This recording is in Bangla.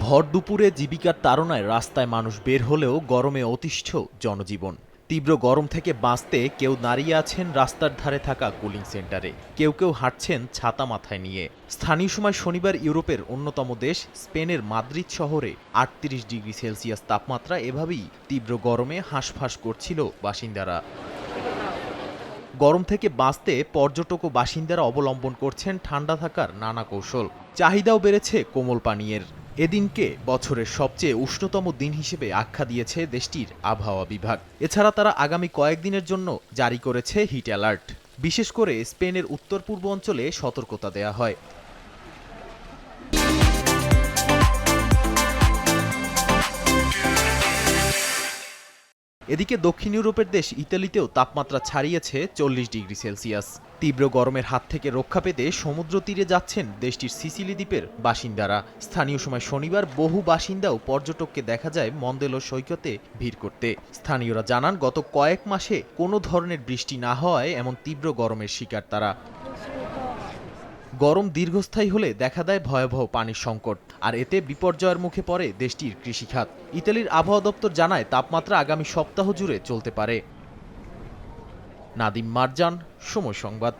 ভর দুপুরে জীবিকার তাড়নায় রাস্তায় মানুষ বের হলেও গরমে অতিষ্ঠ জনজীবন। তীব্র গরম থেকে বাঁচতে কেউ দাঁড়িয়ে আছেন রাস্তার ধারে থাকা কুলিং সেন্টারে। কেউ কেউ হাঁটছেন ছাতা মাথায় নিয়ে। স্থানীয় সময় শনিবার ইউরোপের অন্যতম দেশ, স্পেনের মাদ্রিদ শহরে আটত্রিশ ডিগ্রি সেলসিয়াস তাপমাত্রা এভাবেই তীব্র গরমে হাঁসফাঁস করছিল বাসিন্দারা। গরম থেকে বাঁচতে পর্যটক ও বাসিন্দারা অবলম্বন করছেন ঠান্ডা থাকার নানা কৌশল। চাহিদাও বেড়েছে কোমল পানীয়ের। এদিনকে বছরের সবচেয়ে উষ্ণতম দিন হিসেবে আখ্যা দিয়েছে দেশটির আবহাওয়া বিভাগ। এছাড়া তারা আগামী কয়েকদিনের জন্য জারি করেছে হিট অ্যালার্ট। বিশেষ করে স্পেনের উত্তর পূর্ব অঞ্চলে সতর্কতা দেয়া হয়। এদিকে দক্ষিণ ইউরোপের দেশ ইতালিতেও তাপমাত্রা ছাড়িয়েছে চল্লিশ ডিগ্রি সেলসিয়াস। তীব্র গরমের হাত থেকে রক্ষা পেতে সমুদ্র তীরে যাচ্ছেন দেশটির সিসিলি দ্বীপের বাসিন্দারা। স্থানীয় সময় শনিবার বহু বাসিন্দাও পর্যটককে দেখা যায় মন্দেলো সৈকতে ভিড় করতে। স্থানীয়রা জানান, গত কয়েক মাসে কোনো ধরনের বৃষ্টি না হওয়ায় এমন তীব্র গরমের শিকার তারা। গরম দীর্ঘস্থায়ী হলে দেখা দেয় ভয়াবহ পানির সংকট। আর এতে বিপর্যয়ের মুখে পড়ে দেশটির কৃষিখাত। ইতালির আবহাওয়া দপ্তর জানায়, তাপমাত্রা আগামী সপ্তাহ জুড়ে চলতে পারে। নাদিম মারজান, সময় সংবাদ।